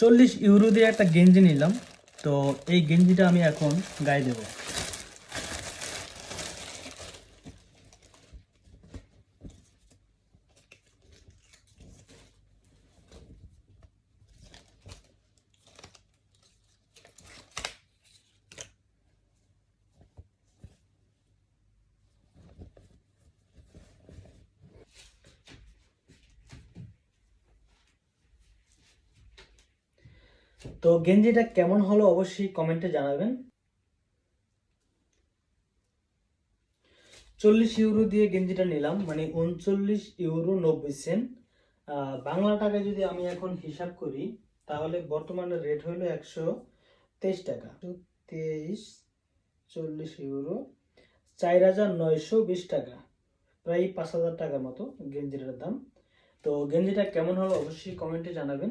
চল্লিশ ইউরো দিয়ে একটা গেঞ্জি নিলাম। তো এই গেঞ্জিটা আমি এখন গায়ে দেবো। তো গেঞ্জিটা কেমন হলো অবশ্যই কমেন্টে জানাবেন। চল্লিশ ইউরো দিয়ে গেঞ্জিটা নিলাম মানে উনচল্লিশ ইউরো নব্বই সেন্ট বাংলা টাকায় যদি আমি এখন হিসাব করি, তাহলে বর্তমানে রেট হলো একশো তেইশ টাকা। তেইশ, চল্লিশ ইউরো চার হাজার নয়শো বিশ টাকা। প্রায় পাঁচ হাজার টাকার মতো গেঞ্জিটার দাম। তো গেঞ্জিটা কেমন হলো অবশ্যই কমেন্টে জানাবেন।